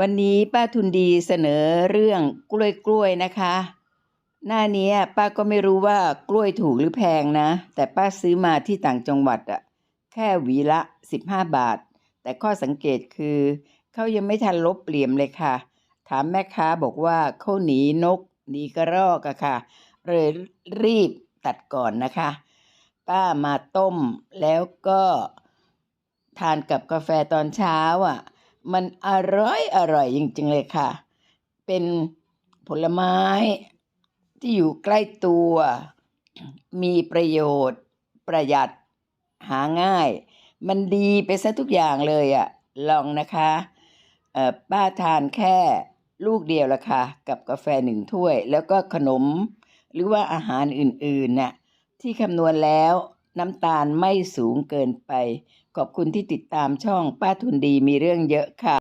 วันนี้ป้าทุนดีเสนอเรื่องกล้วยกล้วยนะคะ หน้านี้ป้าก็ไม่รู้ว่ากล้วยถูกหรือแพงนะ แต่ป้าซื้อมาที่ต่างจังหวัดอะแค่หวีละ 15 บาท แต่ข้อสังเกตคือเขายังไม่ทันลบเปลี่ยมเลยค่ะ ถามแม่ค้าบอกว่าเขาหนีนกหนีกระรอกอะค่ะ เลยรีบตัดก่อนนะคะ ป้ามาต้มแล้วก็ทานกับกาแฟตอนเช้าอะ มันอร่อยอร่อยจริงๆเลยค่ะ เป็นผลไม้ที่อยู่ใกล้ตัว มีประโยชน์ ประหยัด หาง่าย มันดีไปซะทุกอย่างเลยอะ ลองนะคะเอ่อป้าทานแค่ลูกเดียวละค่ะ กับกาแฟหนึ่งถ้วย แล้วก็ขนม หรือว่าอาหารอื่นๆน่ะที่คำนวณแล้ว น้ำตาลไม่สูงเกินไป ขอบคุณที่ติดตามช่องป้าทุนดีมีเรื่องเยอะค่ะ